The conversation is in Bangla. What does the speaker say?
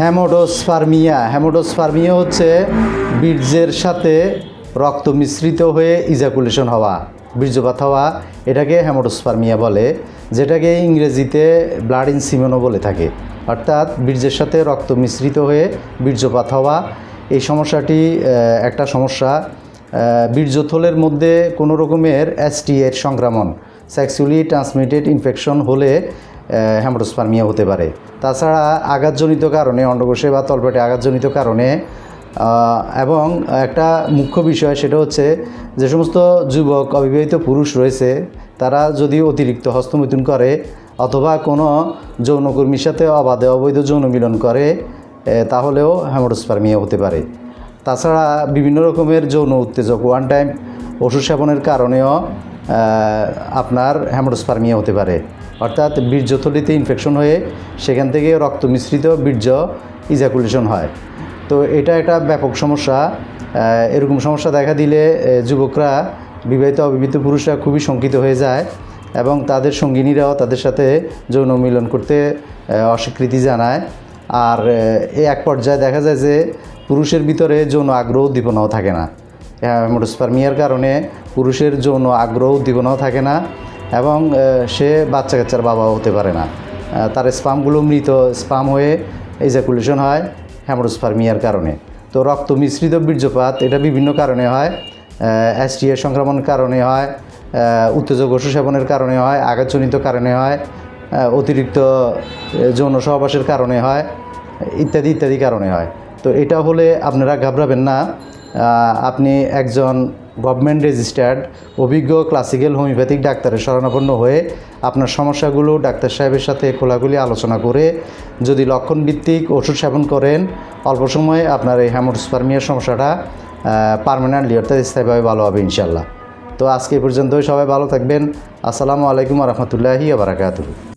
হ্যামোডোসফার্মিয়া। হ্যামোডোসফার্মিয়া হচ্ছে বীর্যের সাথে রক্ত মিশ্রিত হয়ে ইজাকুলেশন হওয়া, বীর্যপাত হওয়া, এটাকে হ্যামোডোসফার্মিয়া বলে, যেটাকে ইংরেজিতে ব্লাড ইন ইনসিমেনও বলে থাকে। অর্থাৎ বীর্যের সাথে রক্ত মিশ্রিত হয়ে বীর্যপাত হওয়া, এই সমস্যাটি একটা সমস্যা। বীর্যথলের মধ্যে কোনো রকমের এসটি এর সংক্রমণ সেক্সুয়ালি ট্রান্সমিটেড ইনফেকশন হলে হ্যামোডোসপার্মিয়া হতে পারে। তাছাড়া আঘাতজনিত কারণে, অন্ডকোষে বা তলপেটে আঘাতজনিত কারণে এবং একটা মুখ্য বিষয় সেটা হচ্ছে যে সমস্ত যুবক, অবিবাহিত পুরুষ রয়েছে, তারা যদি অতিরিক্ত হস্তমৈথুন করে অথবা কোনো যৌনকর্মীর সাথে অবাধে অবৈধ যৌন মিলন করে তাহলেও হ্যামোডোসপার্মিয়া হতে পারে। তাছাড়া বিভিন্ন রকমের যৌন উত্তেজক, ওয়ান টাইম ওষুধ সেবনের কারণেও আপনার হ্যামোডোসপার্মিয়া হতে পারে। অর্থাৎ বীর্যথলিতে ইনফেকশন হয়ে সেখান থেকে রক্ত মিশ্রিত বীর্য ইজাকুলেশন হয়। তো এটা একটা ব্যাপক সমস্যা। এরকম সমস্যা দেখা দিলে যুবকরা, বিবাহিত অবিবাহিত পুরুষরা খুবই শঙ্কিত হয়ে যায় এবং তাদের সঙ্গিনীরাও তাদের সাথে যৌন মিলন করতে অস্বীকৃতি জানায়। আর এক পর্যায়ে দেখা যায় যে পুরুষের ভিতরে যৌন আগ্রহ উদ্দীপনাও থাকে না। হ্যামোডোসপার্মিয়ার কারণে পুরুষের যৌন আগ্রহ উদ্দীপনাও থাকে না এবং সে বাচ্চা কাচ্চার বাবাও হতে পারে না। তার স্পামগুলো মৃত স্পাম হয়ে ইজাকুলেশন হয় হ্যামোডোসপার্মিয়ার কারণে। তো রক্ত মিশ্রিত বীর্যপাত, এটা বিভিন্ন কারণে হয়। এসটিএ সংক্রমণের কারণে হয়। উত্তেজক ওষুধ সেবনের কারণে হয়, আঘাতজনিত কারণে হয়। অতিরিক্ত যৌন সহবাসের কারণে হয়, ইত্যাদি ইত্যাদি কারণে হয়। তো এটা হলে আপনারা ঘাবড়াবেন না। আপনি একজন গভর্নমেন্ট রেজিস্টার্ড অভিজ্ঞ ক্লাসিক্যাল হোমিওপ্যাথিক ডাক্তারের শরণাপন্ন হয়ে আপনার সমস্যাগুলো ডাক্তার সাহেবের সাথে খোলাগুলি আলোচনা করে, যদি লক্ষণভিত্তিক ওষুধ সেবন করেন, অল্প সময়ে আপনার এই হ্যামোডোসপার্মিয়ার সমস্যাটা পারমানেন্টলি অর্থাৎ স্থায়ীভাবে ভালো হবে ইনশাল্লাহ তো আজকে পর্যন্তই, সবাই ভালো থাকবেন। আসসালামু আলাইকুম রহমতুল্লাহি আবরাকাতুহ